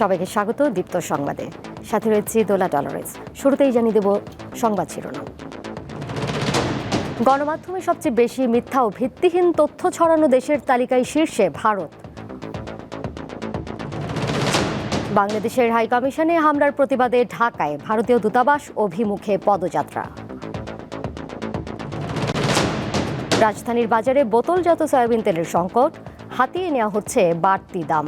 সবাইকে স্বাগত দীপ্ত সংবাদে। সাথে রয়েছে দোলা ডলারেস। শুরুতেই জানিয়ে দেব সংবাদ শিরোনাম। গণমাধ্যমে সবচেয়ে বেশি মিথ্যা ও ভিত্তিহীন তথ্য ছড়ানো দেশের তালিকায় শীর্ষে ভারত। বাংলাদেশের হাই কমিশনে হামলার প্রতিবাদে ঢাকায় ভারতীয় দূতাবাস অভিমুখে পদযাত্রা। রাজধানীর বাজারে বোতলজাত সয়াবিন তেলের সংকট, হাতিয়ে নেওয়া হচ্ছে বাড়তি দাম।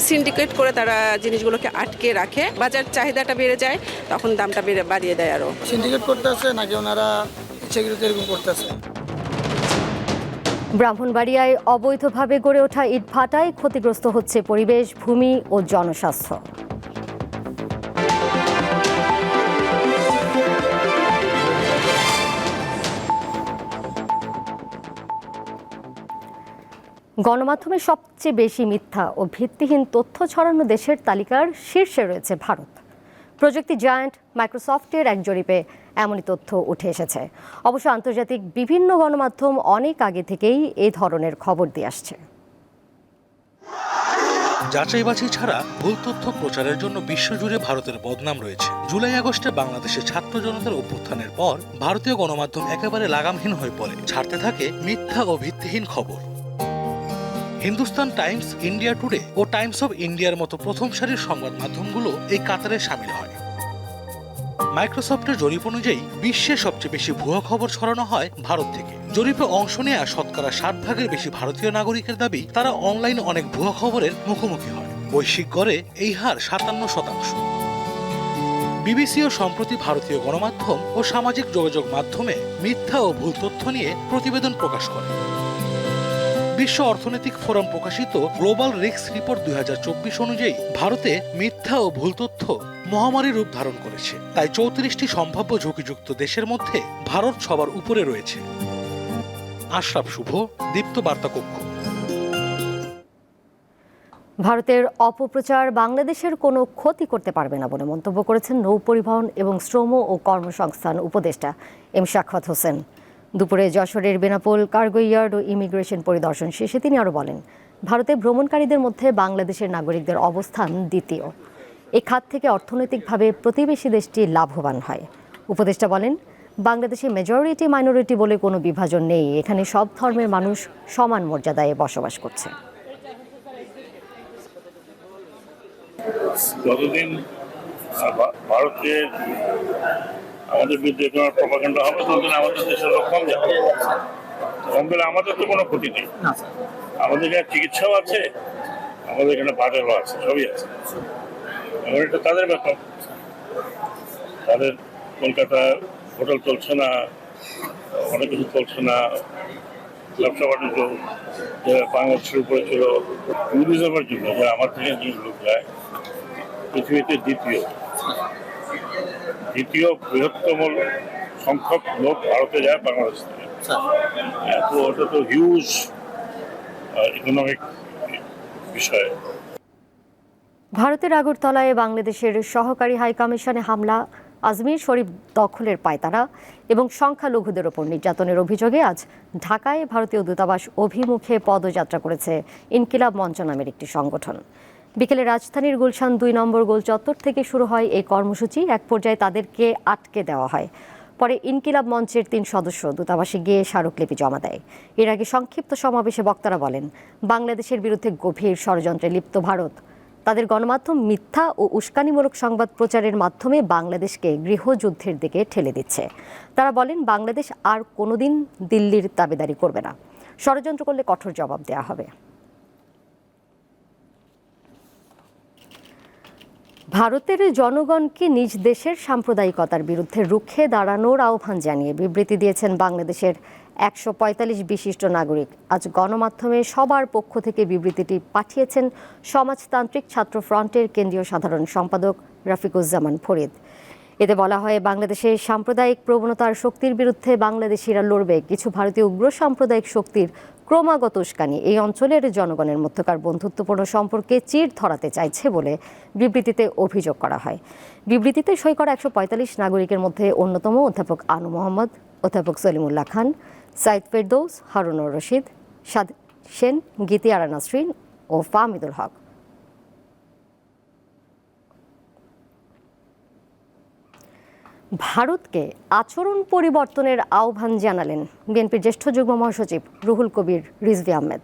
সিন্ডিকেট করে তারা জিনিসগুলোকে আটকে রাখে বাজার চাহিদাটা বেড়ে যায় তখন দামটা বেড়ে বাড়িয়ে দেয় আরও সিন্ডিকেট করতেছে নাকি ওনারা ইচ্ছাকৃত এরকম করতেছে ব্রাহ্মণবাড়িয়ায় অবৈধভাবে গড়ে ওঠা ইট ইটভাটায় ক্ষতিগ্রস্ত হচ্ছে পরিবেশ ভূমি ও জনস্বাস্থ্য। গণমাধ্যমে সবচেয়ে বেশি মিথ্যা ও ভিত্তিহীন তথ্য ছড়ানো দেশের তালিকার শীর্ষে রয়েছে ভারত। প্রযুক্তি জায়ান্ট মাইক্রোসফটের এক জরিপে এমনই তথ্য উঠে এসেছে। অবশ্য আন্তর্জাতিক বিভিন্ন গণমাধ্যম অনেক আগে থেকেই এই ধরনের খবর দিয়ে আসছে। যাচাই বাছাই ছাড়া ভুল তথ্য প্রচারের জন্য বিশ্বজুড়ে ভারতের বদনাম রয়েছে। জুলাই, আগস্টে বাংলাদেশের ছাত্র জনতার অভ্যুত্থানের পর ভারতীয় গণমাধ্যম একেবারে লাগামহীন হয়ে পড়ে। ছাড়তে থাকে মিথ্যা ও ভিত্তিহীন খবর। হিন্দুস্তান টাইমস ইন্ডিয়া টুডে ও টাইমস অফ ইন্ডিয়ার মতো প্রথম সারির সংবাদ মাধ্যমগুলো এই কাতারে সামিল হয়। মাইক্রোসফটের জরিপ অনুযায়ী, বিশ্বে সবচেয়ে বেশি ভুয়া খবর ছড়ানো হয় ভারত থেকে। জরিপে অংশ নেয়া শতকরা ষাট ভাগের বেশি ভারতীয় নাগরিকের দাবি, তারা অনলাইনে অনেক ভুয়া খবরের মুখোমুখি হয়। বৈশ্বিক গড়ে এই হার সাতান্ন শতাংশ। বিবিসিও সম্প্রতি ভারতীয় গণমাধ্যম ও সামাজিক যোগাযোগ মাধ্যমে মিথ্যা ও ভুল তথ্য নিয়ে প্রতিবেদন প্রকাশ করে। বিশ্ব অর্থনৈতিক ফোরাম প্রকাশিত গ্লোবাল রিস্ক রিপোর্ট দুই অনুযায়ী ভারতে মিথ্যা ও ভুল তথ্য মহামারী রূপ ধারণ করেছে। তাই চৌত্রিশটি সম্ভাব্য ঝুঁকিযুক্ত দেশের মধ্যে ভারত সবার উপরে রয়েছে। আশরাফ শুভ, দীপ্ত বার্তা কক্ষ। ভারতের অপপ্রচার বাংলাদেশের কোনো ক্ষতি করতে পারবে না বলে মন্তব্য করেছেন নৌ পরিবহন এবং শ্রম ও কর্মসংস্থান উপদেষ্টা এম শাখাত হোসেন। দুপুরে যশোরের বেনাপোল কার্গো ইয়ার্ড ও ইমিগ্রেশন পরিদর্শন শেষে তিনি আরও বলেন, ভারতে ভ্রমণকারীদের মধ্যে বাংলাদেশের নাগরিকদের অবস্থান দ্বিতীয়। এ খাত থেকে অর্থনৈতিকভাবে প্রতিবেশী দেশটি লাভবান হয়। উপদেষ্টা বলেন, বাংলাদেশে মেজরিটি মাইনরিটি বলে কোনো বিভাজন নেই। এখানে সব ধর্মের মানুষ সমান মর্যাদায় বসবাস করছে। যতদিন ভা- ভারতে আমাদের বিরুদ্ধে কোনো প্রপাগান্ডা হবে ততদিন আমাদের দেশের লোক কম যাবে কম গেলে আমাদের তো কোনো ক্ষতি নেই। আমাদের এখানে চিকিৎসাও আছে আমাদের এখানে বাজারও আছে সবই আছে। এবার এটা তাদের ব্যাপার। তাদের কলকাতা হোটেল চলছে না অনেক কিছু চলছে না। ব্যবসা বাণিজ্য যে বাংলাদেশের উপরে ছিল ট্যুরিজমের জন্য আমার থেকে যে লোক যায় পৃথিবীতে দ্বিতীয়। দ্বিতীয় বৃহত্তম সংখ্যক লোক ভারতে যায় বাংলাদেশ থেকে। হ্যাঁ, তো ওটা তো হিউজ ইকোনমিক বিষয়। ভারতের আগরতলায় বাংলাদেশের সহকারী হাই কমিশনে হামলা আজমির শরীফ দখলের পায়তারা এবং সংখ্যালঘুদের ওপর নির্যাতনের অভিযোগে আজ ঢাকায় ভারতীয় দূতাবাস অভিমুখে পদযাত্রা করেছে ইনকিলাব মঞ্চ নামের একটি সংগঠন। বিকেলে রাজধানীর গুলশান দুই নম্বর গোল চত্বর থেকে শুরু হয় এই কর্মসূচি। এক পর্যায়ে তাদেরকে আটকে দেওয়া হয়। পরে ইনকিলাব মঞ্চের তিন সদস্য দূতাবাসে গিয়ে স্মারকলিপি জমা দেয়। এর আগে সংক্ষিপ্ত সমাবেশে বক্তারা বলেন, বাংলাদেশের বিরুদ্ধে গভীর ষড়যন্ত্রে লিপ্ত ভারত। তাদের গণমাধ্যম মিথ্যা ও উস্কানিমূলক সংবাদ প্রচারের মাধ্যমে বাংলাদেশকে গৃহযুদ্ধের দিকে ঠেলে দিচ্ছে। তারা বলেন, বাংলাদেশ আর কোনোদিন দিল্লির দাবিদারি করবে না। ষড়যন্ত্র করলে কঠোর জবাব দেওয়া হবে। ভারতের জনগণকে নিজ দেশের সাম্প্রদায়িকতার বিরুদ্ধে রুখে দাঁড়ানোর আহ্বান জানিয়ে বিবৃতি দিয়েছেন বাংলাদেশের একশো পঁয়তাল্লিশ বিশিষ্ট নাগরিক। আজ গণমাধ্যমে সবার পক্ষ থেকে বিবৃতিটি পাঠিয়েছেন সমাজতান্ত্রিক ছাত্র ফ্রন্টের কেন্দ্রীয় সাধারণ সম্পাদক রাফিকুজ্জামান ফরিদ। এতে বলা হয়, বাংলাদেশের সাম্প্রদায়িক প্রবণতার শক্তির বিরুদ্ধে বাংলাদেশিরা লড়বে। কিছু ভারতীয় উগ্র সাম্প্রদায়িক শক্তির ক্রমাগত উস্কানি এই অঞ্চলের জনগণের মধ্যকার বন্ধুত্বপূর্ণ সম্পর্কে চির ধরাতে চাইছে বলে বিবৃতিতে অভিযোগ করা হয়। বিবৃতিতে সই করা একশো পঁয়তাল্লিশ নাগরিকের মধ্যে অন্যতম অধ্যাপক আনু মোহাম্মদ, অধ্যাপক সলিমুল্লাহ খান, সাইদ ফেরদৌস, হারুনুর রশিদ, সাদ, সেন, গীতি আরা নাসরিন ও ফাহমিদুল হক। ভারতকে আচরণ পরিবর্তনের আহ্বান জানালেন বিএনপির জ্যেষ্ঠ যুগ্ম মহাসচিব রুহুল কবির রিজভি আহমেদ।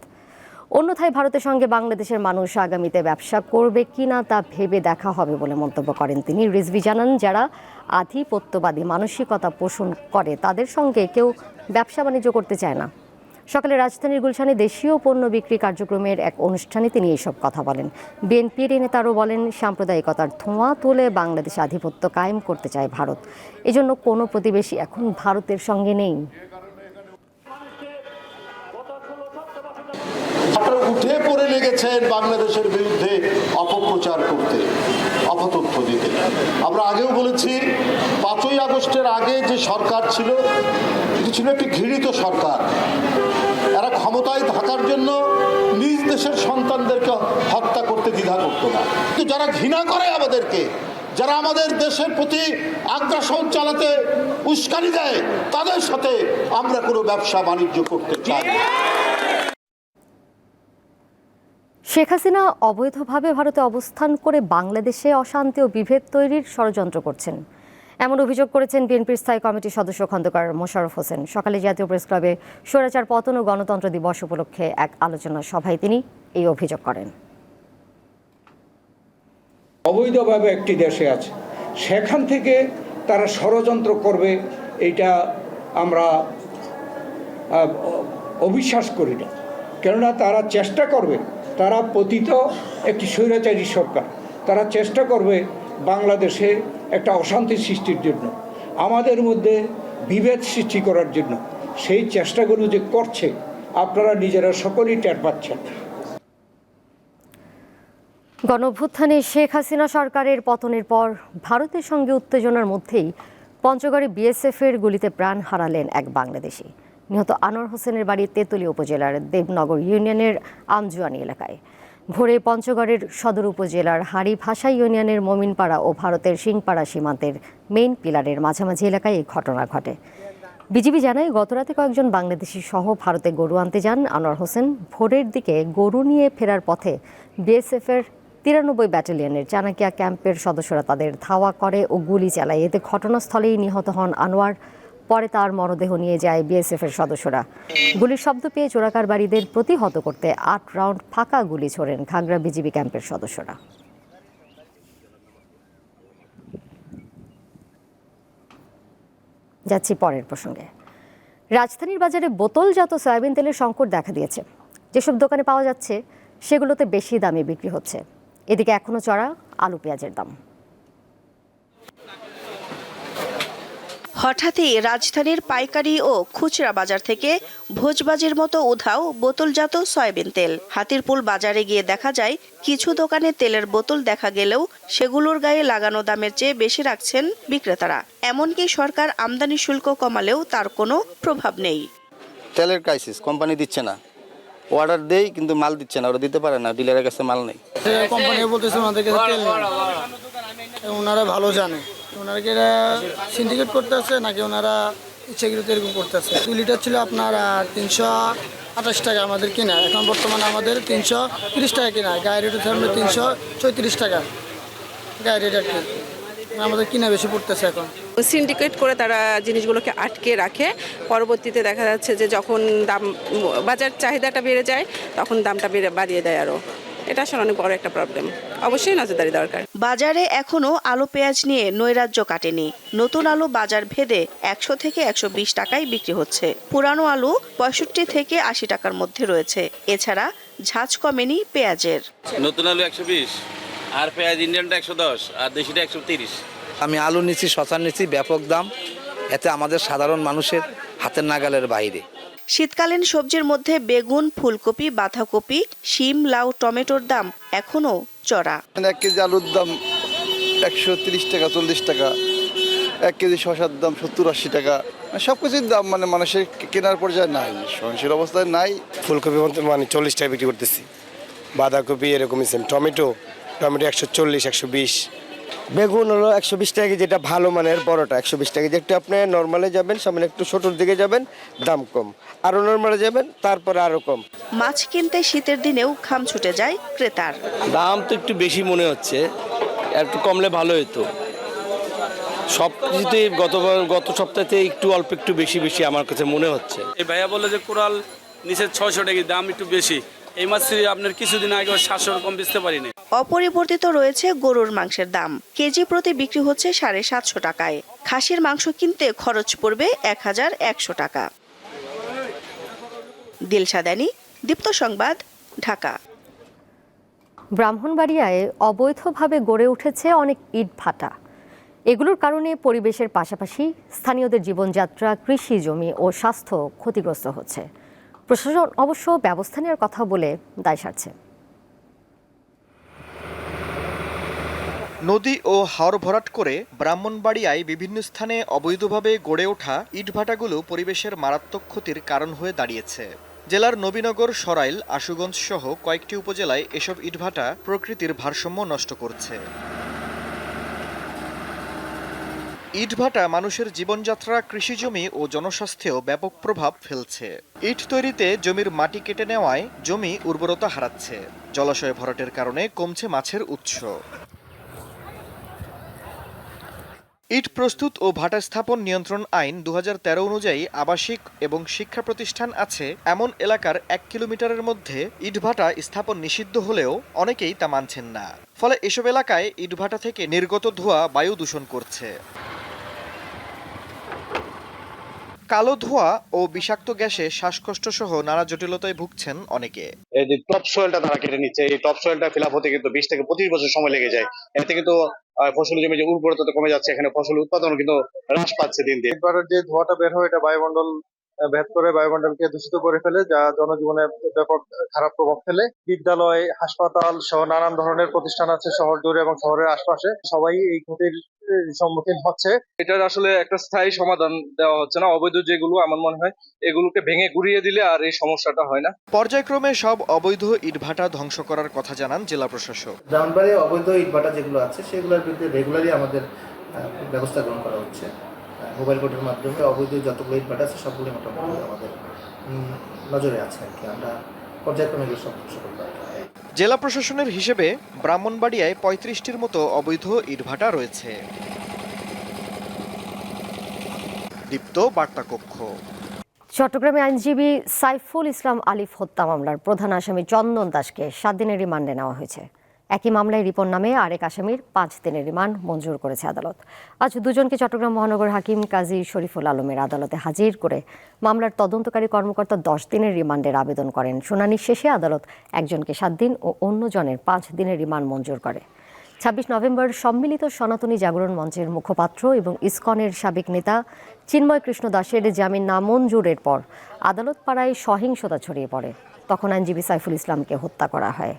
অন্যথায় ভারতের সঙ্গে বাংলাদেশের মানুষ আগামীতে ব্যবসা করবে কি না তা ভেবে দেখা হবে বলে মন্তব্য করেন তিনি। রিজভি জানান, যারা আধিপত্যবাদী, মানসিকতা পোষণ করে, তাদের সঙ্গে কেউ ব্যবসা বাণিজ্য করতে চায় না। সকালে রাজধানীর গুলশানে দেশীয় পণ্য বিক্রি কার্যক্রমের এক অনুষ্ঠানে তিনি এইসব কথা বলেন। বিএনপির নেতারও বলেন, সাম্প্রদায়িকতার ধোঁয়া তুলে বাংলাদেশে আধিপত্য কায়েম করতে চায় ভারত। এজন্য কোনো প্রতিবেশী এখন ভারতের সঙ্গে নেই। উঠে পড়ে লেগেছেন বাংলাদেশের বিরুদ্ধে অপপ্রচার করতে, অপতথ্য দিতে। আমরা আগেও বলেছি, পাঁচই আগস্টের আগে যে সরকার ছিল, এটি ছিল একটি ঘৃণিত সরকার। ক্ষমতায় থাকার জন্য নিজ দেশের সন্তানদেরকে হত্যা করতে দ্বিধা করতো না। কিন্তু যারা ঘৃণা করে আমাদেরকে, যারা আমাদের দেশের প্রতি আগ্রাসন চালাতে উস্কানি দেয়, তাদের সাথে আমরা কোনো ব্যবসা বাণিজ্য করতে চাই শেখ হাসিনা অবৈধভাবে ভারতে অবস্থান করে বাংলাদেশে অশান্তি ও বিভেদ তৈরির ষড়যন্ত্র করছেন। এমন অভিযোগ করেছেন বিএনপির স্থায়ী কমিটির সদস্য খন্দকার মোশাররফ হোসেন। সকালে জাতীয় প্রেস ক্লাবে স্বৈরাচার পতন ও গণতন্ত্র দিবস উপলক্ষে এক আলোচনা সভায় তিনি এই অভিযোগ করেন। অবৈধভাবে একটি দেশে আছে। সেখান থেকে তারা ষড়যন্ত্র করবে, এইটা আমরা অবিশ্বাস করি না। কেননা তারা চেষ্টা করবে, তারা পতিত একটি স্বৈরাচারী সরকার। তারা চেষ্টা করবে বাংলাদেশে একটা অশান্তি সৃষ্টির জন্য, আমাদের মধ্যে বিভেদ সৃষ্টি করার জন্য, সেই চেষ্টাগুলো যে করছে, আপনারা নিজেরা সকলেই টের পাচ্ছেন। গণঅভ্যুত্থানে শেখ হাসিনা সরকারের পতনের পর ভারতের সঙ্গে উত্তেজনার মধ্যেই পঞ্চগড়ে বিএসএফের গুলিতে প্রাণ হারালেন এক বাংলাদেশি। নিহত আনোয়ার হোসেনের বাড়ি তেঁতুলি উপজেলার দেবনগর ইউনিয়নের আমজুয়ানি এলাকায়। ভোরে পঞ্চগড়ের সদর উপজেলার হাড়ি ভাষা ইউনিয়নের মমিনপাড়া ও ভারতের সিংপাড়া সীমান্তের মেইন পিলারের মাঝামাঝি এলাকায় এই ঘটনা ঘটে। বিজিবি জানায়, গতরাতে কয়েকজন বাংলাদেশি সহ ভারতে গরু আনতে যান। আনোয়ার হোসেন ভোরের দিকে গরু নিয়ে ফেরার পথে বিএসএফের তিরানব্বই ব্যাটালিয়নের চানাকিয়া ক্যাম্পের সদস্যরা তাদের ধাওয়া করে ও গুলি চালায়। এতে ঘটনাস্থলেই নিহত হন আনোয়ার পরে তার মরদেহ নিয়ে যায় বিএসএফের সদস্যরা। গুলির শব্দ পেয়ে চোরাকারবারীদের প্রতিহত করতে আট রাউন্ড ফাঁকা গুলি ছোড়েন ঘাগড়া বিজিবি ক্যাম্পের সদস্যরা। যাচ্ছি পরের প্রসঙ্গে। রাজধানীর বাজারে বোতলজাত সয়াবিন তেলের সংকট দেখা দিয়েছে। যেসব দোকানে পাওয়া যাচ্ছে, সেগুলোতে বেশি দামে বিক্রি হচ্ছে। এদিকে এখনও চড়া আলু পেঁয়াজের দাম। হঠাৎই রাজধানীর পাইকারি ও খুচরা বাজার থেকে ভোজবাজির মতো উধাও বোতলজাত সয়াবিন তেল। হাতিরপুল বাজারে গিয়ে দেখা যায় কিছু দোকানে তেলের বোতল দেখা গেলেও সেগুলোর গায়ে লাগানো দামের চেয়ে বেশি রাখছেন বিক্রেতারা। এমনকি সরকার আমদানি শুল্ক কমালেও তার কোনো প্রভাব নেই। তেলের ক্রাইসিস কোম্পানি দিচ্ছে না। অর্ডার দেই কিন্তু মাল দিচ্ছে না ওরা দিতে পারে না ডিলারের কাছে মাল নেই। কোম্পানি বলতেছে ওনাদের কাছে তেল নেই। ওনারা ভালো জানে। ওনারা কি সিন্ডিকেট করতে আছে নাকি ওনারা ইচ্ছাকৃত এরকম করতে আছে দুই লিটার ছিল আপনার তিনশো আঠাশ টাকা আমাদের কিনা। এখন বর্তমানে আমাদের তিনশো তিরিশ টাকা কিনা। গায়ের রেট হচ্ছে তিনশো চৌত্রিশ টাকা। গায়ের রেট আর কি। আমাদের কিনা বেশি পড়তেছে এখন। সিন্ডিকেট করে তারা জিনিসগুলোকে আটকে রাখে। পরবর্তীতে দেখা যাচ্ছে যে যখন দাম, বাজার চাহিদাটা বেড়ে যায়, তখন দামটা বেড়ে, বাড়িয়ে দেয় আরও এটা আসলে অনেক বড় একটা প্রবলেম অবশ্যই নজরদারি দরকার। বাজারে এখনও আলু পেঁয়াজ নিয়ে নৈরাজ্য কাটেনি। নতুন আলু বাজার ভেদে একশো থেকে একশো বিশ টাকায় বিক্রি হচ্ছে। পুরানো আলু পঁয়ষট্টি থেকে আশি টাকার মধ্যে রয়েছে। এছাড়া ঝাঁজ কমেনি পেঁয়াজের। নতুন আলু একশো বিশ আর পেঁয়াজ ইন্ডিয়ানটা একশো দশ আর দেশিটা একশো তিরিশ। আমি আলু নিচ্ছি শশা নিচ্ছি ব্যাপক দাম। এতে আমাদের সাধারণ মানুষের হাতের নাগালের বাইরে। শীতকালীন সবজির মধ্যে বেগুন ফুলকপি বাঁধাকপি শিম লাউ টমেটোর দাম এখনও চড়া। এক কেজি আলুর দাম একশো তিরিশ টাকা চল্লিশ টাকা। এক কেজি শশার দাম সত্তর আশি টাকা। সব কিছুর দাম মানে মানুষের কেনার পর্যায়ে নাই সহনশীল অবস্থায় নাই। ফুলকপি মানে চল্লিশ টাকা বিক্রি করতেছি। বাঁধাকপি এরকমই সেম টমেটো টমেটো একশো চল্লিশ একশো বিশ। বেগুন হলো একশো বিশ টাকা যেটা ভালো মানের বড়টা একশো বিশ টাকা কেজি। একটু আপনি নর্মালে যাবেন সামনে একটু ছোটোর দিকে যাবেন দাম কম। আরও নর্মালে যাবেন তারপরে আরও কম। মাছ কিনতে শীতের দিনেও খাম ছুটে যায় ক্রেতার। দাম তো একটু বেশি মনে হচ্ছে একটু কমলে ভালো হতো সব কিছুতেই গত গত সপ্তাহে একটু অল্প একটু বেশি বেশি আমার কাছে মনে হচ্ছে। এই ভাইয়া বলে যে কোরাল নিচে ছয়শো টাকা দাম একটু বেশি। এই মাছ আপনার কিছুদিন আগে সাতশো কম বেচতে পারিনি। অপরিবর্তিত রয়েছে গরুর মাংসের দাম। কেজি প্রতি বিক্রি হচ্ছে সাড়ে সাতশো টাকায়। খাসির মাংস কিনতে খরচ পড়বে এক হাজার একশো টাকা। দিলশাদানি দীপ্ত সংবাদ ঢাকা। ব্রাহ্মণবাড়িয়ায় অবৈধভাবে গড়ে উঠেছে অনেক ইট ভাটা। এগুলোর কারণে পরিবেশের পাশাপাশি স্থানীয়দের জীবনযাত্রা কৃষি জমি ও স্বাস্থ্য ক্ষতিগ্রস্ত হচ্ছে। প্রশাসন অবশ্য ব্যবস্থা নেওয়ার কথা বলে দায় সারছে। নদী ও হাওর ভরাট করে ব্রাহ্মণবাড়িয়ায় বিভিন্ন স্থানে অবৈধভাবে গড়ে ওঠা ইটভাটাগুলো পরিবেশের মারাত্মক ক্ষতির কারণ হয়ে দাঁড়িয়েছে। জেলার নবীনগর, সরাইল, আশুগঞ্জ সহ কয়েকটি উপজেলায় এসব ইটভাটা প্রকৃতির ভারসাম্য নষ্ট করছে। ইটভাটা মানুষের জীবনযাত্রা, কৃষিজমি ও জনস্বাস্থ্যেও ব্যাপক প্রভাব ফেলছে। ইট তৈরিতে জমির মাটি কেটে নেওয়ায় জমি উর্বরতা হারাচ্ছে। জলাশয় ভরাটের কারণে কমছে মাছের উৎস। ইট প্রস্তুত ও ভাটা স্থাপন নিয়ন্ত্রণ আইন দু হাজার তেরো অনুযায়ী আবাসিক এবং শিক্ষা প্রতিষ্ঠান আছে। এমন এলাকার এক কিলোমিটারের মধ্যে ইটভাটা স্থাপন নিষিদ্ধ হলেও অনেকেই তা মানছেন না। ফলে এসব এলাকায় ইটভাটা থেকে নির্গত ধোঁয়া, বায়ু দূষণ করছে। কালো ধোঁয়া ও বিষাক্ত গ্যাসে শ্বাসকষ্ট সহ নানা জটিলতায় ভুগছেন অনেকে। এই যে টপ সয়েলটা তারা কেটে নিচ্ছে এই টপ সয়েলটা ফিল আপ হতে কিন্তু বিশ থেকে পঁচিশ বছর সময় লেগে যায়। এতে কিন্তু ফসল জমি যে উর্বরতা কমে যাচ্ছে এখানে ফসল উৎপাদন কিন্তু হ্রাস পাচ্ছে দিন দিন। এবার যে ধোঁয়াটা বের হয় এটা বায়ুমণ্ডল ভেদ করে বায়ুমণ্ডলকে দূষিত করে ফেলে যা জনজীবনে ব্যাপক খারাপ প্রভাব ফেলে। বিদ্যালয় হাসপাতাল সহ নানান ধরনের প্রতিষ্ঠান আছে শহর জুড়ে এবং শহরের আশপাশে। সবাই এই ক্ষতির সম্মুখীন হচ্ছে। এটার আসলে একটা স্থায়ী সমাধান দেওয়া হচ্ছে না। অবৈধ যেগুলো আমার মনে হয় এগুলোকে ভেঙে গুড়িয়ে দিলে আর এই সমস্যাটা হয় না। পর্যায়ক্রমে সব অবৈধ ইটভাটা ধ্বংস করার কথা জানান জেলা প্রশাসক। ব্রাহ্মণবাড়িয়া অবৈধ ইটভাটা যেগুলো আছে সেগুলোর বিরুদ্ধে রেগুলারই আমাদের ব্যবস্থা গ্রহণ করা হচ্ছে। মোবাইল কোর্টের মাধ্যমে অবৈধ যতগুলো ইটভাটা আছে সবগুলো মোটামুটি আমাদের নজরে আছে আর কি। আমরা পর্যায়ক্রমে এগুলো সব জেলা প্রশাসনের হিসেবে ব্রাহ্মণবাড়িয়ায় পঁয়ত্রিশটির মতো অবৈধ ইটভাটা রয়েছে। দীপ্ত বার্তা কক্ষ চট্টগ্রামে আইনজীবী সাইফুল ইসলাম আলিফ হত্যা মামলার প্রধান আসামি চন্দন দাসকে সাত দিনের রিমান্ডে নেওয়া হয়েছে। একই মামলায় রিপন নামে আরেক আসামির পাঁচ দিনের রিমান্ড মঞ্জুর করেছে আদালত। আজ দুজনকে চট্টগ্রাম মহানগর হাকিম কাজী শরীফুল আলমের আদালতে হাজির করে মামলার তদন্তকারী কর্মকর্তা দশ দিনের রিমান্ডের আবেদন করেন। শুনানি শেষে আদালত একজনকে সাত দিন ও অন্যজনের পাঁচ দিনের রিমান্ড মঞ্জুর করে। ছাব্বিশ নভেম্বর সম্মিলিত সনাতনী জাগরণ মঞ্চের মুখপাত্র এবং ইসকনের সাবেক নেতা চিন্ময় কৃষ্ণ দাসের জামিন নামঞ্জুরের পর আদালত পাড়ায় সহিংসতা ছড়িয়ে পড়ে। তখন আইনজীবী সাইফুল ইসলামকে হত্যা করা হয়।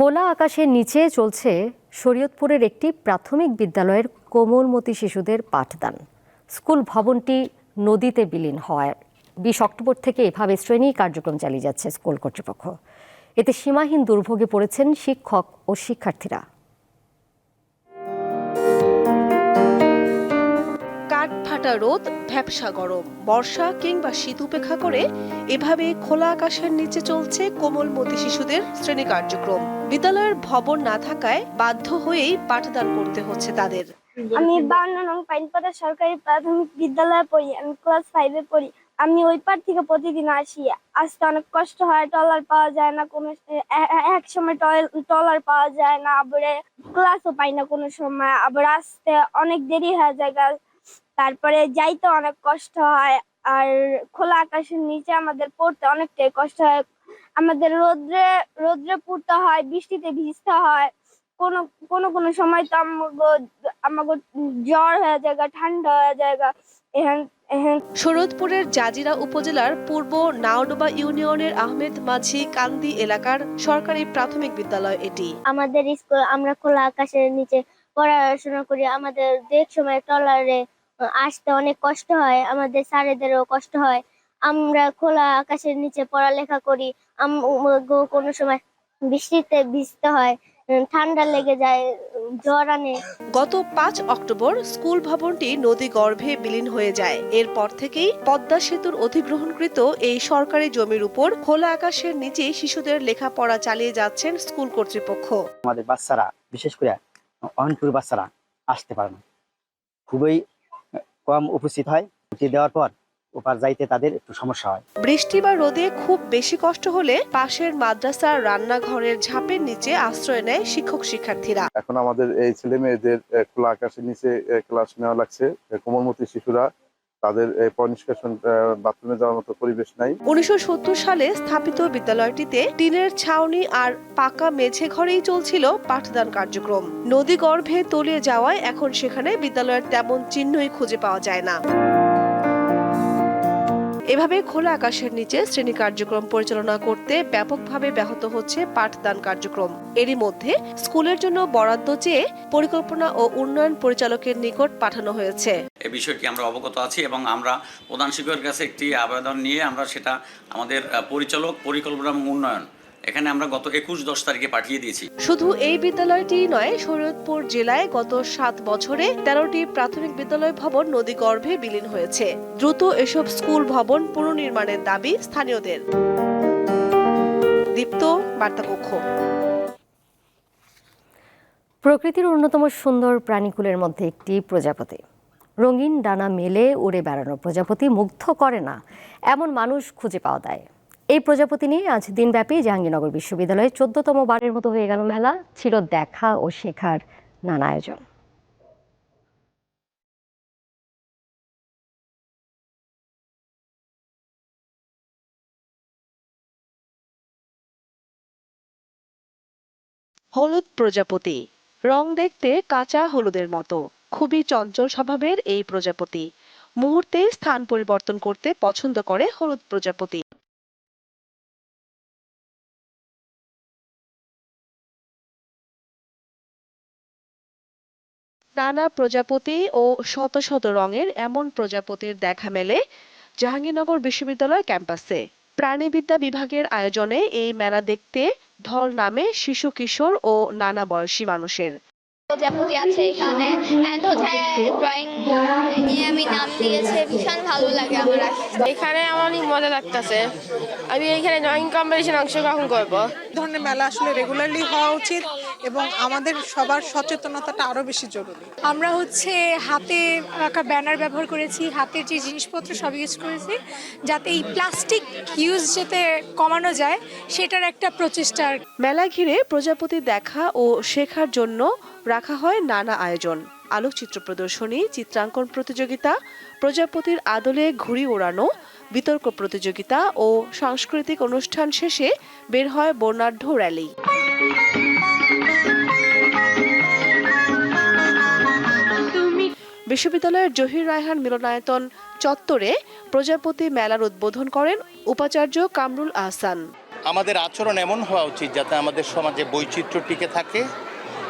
খোলা আকাশের নিচে চলছে শরীয়তপুরের একটি প্রাথমিক বিদ্যালয়ের কোমলমতি শিশুদের পাঠদান। স্কুল ভবনটি নদীতে বিলীন হওয়ার বিশ অক্টোবর থেকে এভাবে শ্রেণি কার্যক্রম চালিয়ে যাচ্ছে স্কুল কর্তৃপক্ষ। এতে সীমাহীন দুর্ভোগে পড়েছেন শিক্ষক ও শিক্ষার্থীরা। কাঠ রোদ ভ্যাপসা গরম। বর্ষা কিংবা শীত উপেক্ষা করে এভাবে খোলা আকাশের নিচে চলছে কোমলমতি শিশুদের শ্রেণি কার্যক্রম। বিদ্যালয়ের ভবন না থাকায় বাধ্য হয়েই পাঠদান করতে হচ্ছে তাদের। আমি বাউন্ন নং পাইনপাড়া সরকারি প্রাথমিক বিদ্যালয়ে পড়ি, আমি ক্লাস ফাইভে পড়ি। আমি ওই পার থেকে প্রতিদিন আসি। আসতে অনেক কষ্ট হয় টলার পাওয়া যায় না কোনো এক সময় টলার পাওয়া যায় না, আবার ক্লাসও পাই না কোনো সময়। আবার আসতে অনেক দেরি হয়ে যায় তারপরে যাইতে অনেক কষ্ট হয় আর খোলা আকাশের নিচে আমাদের পড়তে অনেকটাই কষ্ট হয়। আমাদের রোদ্রে রোদ্রে পড়তে হয় বৃষ্টিতে ভিজতে হয়। কোনো কোনো কোনো সময় তো আমাগো আমাগো জ্বর হয়ে জায়গা ঠান্ডা হয়ে যায়। এখান শরৎপুরের জাজিরা উপজেলার পূর্ব নাওডোবা ইউনিয়নের আহমেদ মাঝি কান্দি এলাকার সরকারি প্রাথমিক বিদ্যালয় এটি। আমাদের স্কুল আমরা খোলা আকাশের নিচে পড়াশোনা করি। আমাদের দেখ সময় ট্রলারে আসতে অনেক কষ্ট হয় আমাদের স্যারেদেরও কষ্ট হয়। আমরা খোলা আকাশের নিচে পড়ালেখা করি আমাগো কোনো সময় বৃষ্টিতে ভিজতে হয় উম, ঠান্ডা লেগে যায় জ্বর আনে। গত পাঁচ অক্টোবর স্কুল ভবনটি নদী গর্ভে বিলীন হয়ে যায়। এরপর থেকেই পদ্মা সেতুর অধিগ্রহণকৃত এই সরকারি জমির উপর খোলা আকাশের নিচে শিশুদের লেখাপড়া চালিয়ে যাচ্ছেন স্কুল কর্তৃপক্ষ। আমাদের বাচ্চারা বিশেষ করে অয়নপুর বাচ্চারা আসতে পারে না। খুবই কম উপস্থিত হয় ছুটি দেওয়ার পর ওপার যাইতে তাদের একটু সমস্যা হয়। বৃষ্টি বা রোদে খুব বেশি কষ্ট হলে পাশের মাদ্রাসার রান্নাঘরের ঝাঁপের নিচে আশ্রয় নেয় শিক্ষক শিক্ষার্থীরা। এখন আমাদের এই ছেলে মেয়েদের খোলা আকাশের নিচে ক্লাস নেওয়া লাগছে কোমলমতি শিশুরা। তাদের পরিষ্কাশন বাথরুমে যাওয়ার মতো পরিবেশ নাই। উনিশশো সত্তর সালে স্থাপিত বিদ্যালয়টিতে টিনের ছাউনি আর পাকা মেঝে ঘরেই চলছিল পাঠদান কার্যক্রম। নদী গর্ভে তলিয়ে যাওয়ায় এখন সেখানে বিদ্যালয়ের তেমন চিহ্নই খুঁজে পাওয়া যায় না। এভাবে খোলা আকাশের নিচে শ্রেণি কার্যক্রম পরিচালনা করতে ব্যাপকভাবে ব্যাহত হচ্ছে পাঠদান কার্যক্রম। এরই মধ্যে স্কুলের জন্য বরাদ্দ চেয়ে পরিকল্পনা ও উন্নয়ন পরিচালকের নিকট পাঠানো হয়েছে। এই বিষয়টি আমরা অবগত আছি এবং আমরা প্রধান শিক্ষকের কাছে একটি আবেদন নিয়ে আমরা সেটা আমাদের পরিচালক, পরিকল্পনা এবং উন্নয়ন এখানে আমরা গত একুশ দশ তারিখে পাঠিয়ে দিয়েছি। শুধু এই বিদ্যালয়টি নয় শরীয়তপুর জেলায় গত সাত বছরে তেরোটি প্রাথমিক বিদ্যালয় ভবন নদীগর্ভে বিলীন হয়েছে। দ্রুত এসব স্কুল ভবন পুনর্নির্মাণের দাবি স্থানীয়দের। দীপ্ত বার্তাকক্ষ। প্রকৃতির অন্যতম সুন্দর প্রাণীকুলের মধ্যে একটি প্রজাপতি। রঙিন ডানা মেলে উড়ে বেড়ানো প্রজাপতি মুগ্ধ করে না এমন মানুষ খুঁজে পাওয়া যায় এই প্রজাপতি নিয়ে আজ দিনব্যাপী জাহাঙ্গীরনগর বিশ্ববিদ্যালয়ে চোদ্দতম বারের মতো হয়ে গেল মেলা, ছিল দেখা ও শেখার নানা আয়োজন। হলুদ প্রজাপতি, রং দেখতে কাঁচা হলুদের মতো, খুবই চঞ্চল স্বভাবের এই প্রজাপতি। মুহূর্তে স্থান পরিবর্তন করতে পছন্দ করে হলুদ প্রজাপতি। নানা প্রজাপতি ও শত শত রঙের এমন প্রজাপতির দেখা মেলে জাহাঙ্গীরনগর বিশ্ববিদ্যালয় ক্যাম্পাসে। প্রাণীবিদ্যা বিভাগের আয়োজনে এই মেলা দেখতে ঢল নামে শিশু কিশোর ও নানা বয়সী মানুষের। প্রজাপতি আছে এখানে। হচ্ছে ড্রয়িং নিয়ে আমি নাম দিয়েছে। ভীষণ ভালো লাগে আমার এখানে আমার অনেক মজা লাগতেছে। আমি এখানে ড্রয়িং কম্পিটিশনে অংশগ্রহণ করব। ধরনের মেলা আসলে রেগুলারলি হওয়া উচিত। এবং আমাদের সবার সচেতনতাটা আরও বেশি জরুরি। আমরা হচ্ছে হাতে আঁকা ব্যানার ব্যবহার করেছি হাতের যে জিনিসপত্র সব ইউজ করেছি, যাতে এই প্লাস্টিক ইউজ যাতে কমানো যায়, সেটার একটা প্রচেষ্টা আর মেলা ঘিরে প্রজাপতি দেখা ও শেখার জন্য রাখা হয় নানা আয়োজন। আলোকচিত্র প্রদর্শনী, চিত্রাঙ্কন প্রতিযোগিতা, প্রজাপতির আদলে ঘুড়ি ওড়ানো, বিতর্ক প্রতিযোগিতা ও সাংস্কৃতিক অনুষ্ঠান শেষে বের হয় বর্ণাঢ্য র্যালি বিশ্ববিদ্যালয়ের জহির রায়হান মিলনায়তন চত্বরে প্রজাপতি মেলার উদ্বোধন করেন উপাচার্য কামরুল আহসান। আমাদের আচরণ এমন হওয়া উচিত যাতে আমাদের সমাজে বৈচিত্র্য টিকে থাকে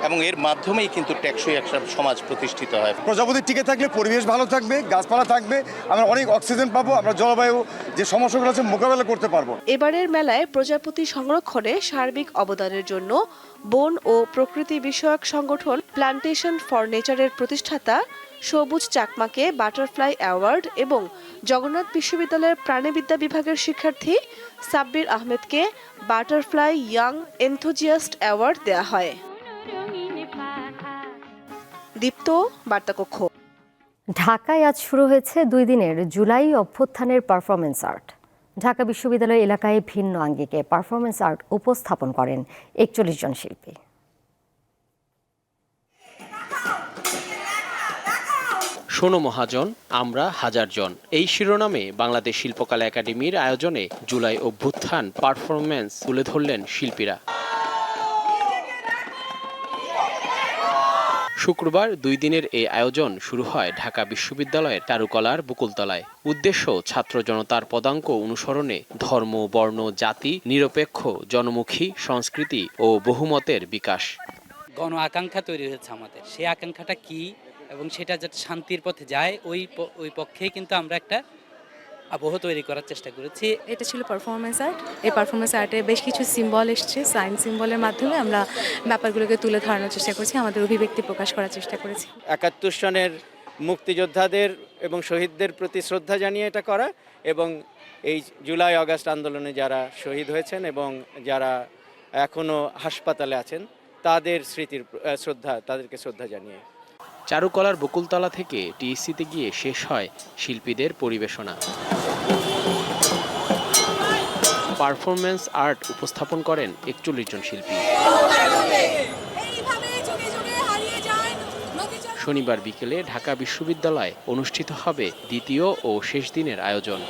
এবং এর মাধ্যমেই কিন্তু টেকসই একটা সমাজ প্রতিষ্ঠিত হয়। প্রজাপতি টিকে থাকলে পরিবেশ ভালো থাকবে গাছপালা থাকবে আমরা অনেক অক্সিজেন পাবো আমরা জলবায়ু যে সমস্যাগুলো আছে মোকাবেলা করতে পারব। এবারের মেলায় প্রজাপতি সংরক্ষণে সার্বিক অবদানের জন্য বন ও প্রকৃতি বিষয়ক সংগঠন প্লান্টেশন ফর নেচারের প্রতিষ্ঠাতা সবুজ চাকমাকে বাটারফ্লাই অ্যাওয়ার্ড এবং জগন্নাথ বিশ্ববিদ্যালয়ের প্রাণীবিদ্যা বিভাগের শিক্ষার্থী সাব্বির আহমেদকে বাটারফ্লাই ইয়াং এনথোজিয়াস্ট অ্যাওয়ার্ড দেওয়া হয়। দীপ্ত, বার্তাকক্ষ। ঢাকায় আজ শুরু হয়েছে দুই দিনের জুলাই অভ্যুত্থানের পারফরমেন্স আর্ট। ঢাকা বিশ্ববিদ্যালয় এলাকায় ভিন্ন আঙ্গিকে পারফরমেন্স আর্ট উপস্থাপন করেন একচল্লিশ জন শিল্পী। শোনো মহাজন, আমরা হাজারজন এই শিরোনামে বাংলাদেশ শিল্পকলা একাডেমির আয়োজনে জুলাই অভ্যুত্থান পারফরমেন্স তুলে ধরলেন শিল্পীরা। শুক্রবার দুই দিনের এই আয়োজন শুরু হয় ঢাকা বিশ্ববিদ্যালয়ের চারুকলার বকুলতলায়। উদ্দেশ্য ছাত্র জনতার পদাঙ্ক অনুসরণে ধর্ম, বর্ণ, জাতি, নিরপেক্ষ, জনমুখী, সংস্কৃতি ও বহুমতের বিকাশ। গণ আকাঙ্ক্ষা তৈরি হয়েছে আমাদের। সেই আকাঙ্ক্ষাটা কি? এবং সেটা যাতে শান্তির পথে যায় ওই প- ওই পক্ষেই কিন্তু আমরা একটা আবহ তৈরি করার চেষ্টা করেছি। এটা ছিল পারফরমেন্স আর্ট এই পারফরমেন্স আর্টে বেশ কিছু সিম্বল এসছে। সাইন সিম্বলের মাধ্যমে আমরা ব্যাপারগুলোকে তুলে ধরানোর চেষ্টা করেছি আমাদের অভিব্যক্তি প্রকাশ করার চেষ্টা করেছি। একাত্তর সনের মুক্তিযোদ্ধাদের এবং শহীদদের প্রতি শ্রদ্ধা জানিয়ে এটা করা এবং এই জুলাই আগস্ট আন্দোলনে যারা শহীদ হয়েছেন এবং যারা এখনও হাসপাতালে আছেন তাদের স্মৃতির শ্রদ্ধা তাদেরকে শ্রদ্ধা জানিয়ে। চারুকলার বকুলতলা থেকে টিএসসিতে গিয়ে শেষ হয় শিল্পীদের পরিবেশনা। পারফরম্যান্স আর্ট উপস্থাপন করেন একচল্লিশ জন শিল্পী। শনিবার বিকেলে ঢাকা বিশ্ববিদ্যালয়ে অনুষ্ঠিত হবে দ্বিতীয় ও শেষ দিনের আয়োজন।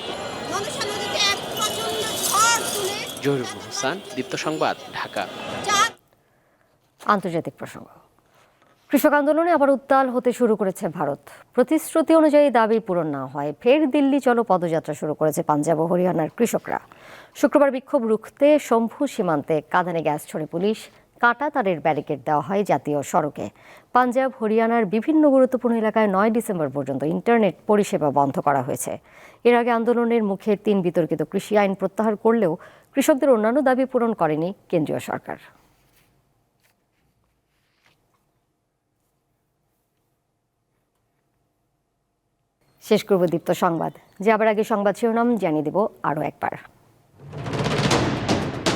জহিরুল হোসান দীপ্ত সংবাদ, ঢাকা। আন্তর্জাতিক প্রসঙ্গ। কৃষক আন্দোলনে আবার উত্তাল হতে শুরু করেছে ভারত। প্রতিশ্রুতি অনুযায়ী দাবি পূরণ না হয়, ফের দিল্লি চলো পদযাত্রা শুরু করেছে পাঞ্জাব ও হরিয়ানার কৃষকরা। শুক্রবার বিক্ষোভ রুখতে শম্ভু সীমান্তে কাঁদানে গ্যাস ছড়ে পুলিশ, কাঁটা তারের ব্যারিকেড দেওয়া হয় জাতীয় সড়কে। পাঞ্জাব, হরিয়ানার বিভিন্ন গুরুত্বপূর্ণ এলাকায় নয় ডিসেম্বর পর্যন্ত ইন্টারনেট পরিষেবা বন্ধ করা হয়েছে। এর আগে আন্দোলনের মুখে তিন বিতর্কিত কৃষি আইন প্রত্যাহার করলেও কৃষকদের অন্যান্য দাবি পূরণ করেনি কেন্দ্রীয় সরকার। শেষ করব দীপ্ত সংবাদ। যে আবার আগে সংবাদ শিরোনাম জানিয়ে দেব আরও একবার।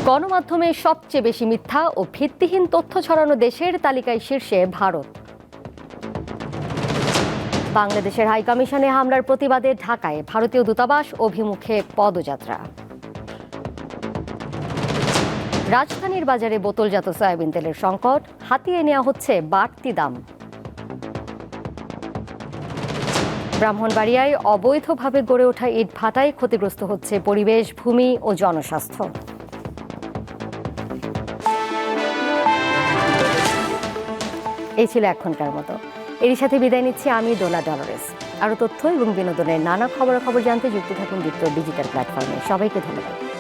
গণমাধ্যমে সবচেয়ে বেশি মিথ্যা ও ভিত্তিহীন তথ্য ছড়ানো দেশের তালিকায় শীর্ষে ভারত। বাংলাদেশের হাইকমিশনে হামলার প্রতিবাদে ঢাকায় ভারতীয় দূতাবাস অভিমুখে পদযাত্রা। রাজধানীর বাজারে বোতলজাত সয়াবিন তেলের সংকট, হাতিয়ে নেওয়া হচ্ছে বাড়তি দাম। ব্রাহ্মণবাড়িয়ায় অবৈধভাবে গড়ে ওঠা ইট ভাটায় ক্ষতিগ্রস্ত হচ্ছে পরিবেশ, ভূমি ও জনস্বাস্থ্য। এই ছিল এখনকার মতো। এরই সাথে বিদায় নিচ্ছি আমি দোলা ডলারেস। আরও তথ্য এবং বিনোদনের নানা খবরাখবর জানতে যুক্ত থাকুন দীপ্ত ডিজিটাল প্ল্যাটফর্মে। সবাইকে ধন্যবাদ।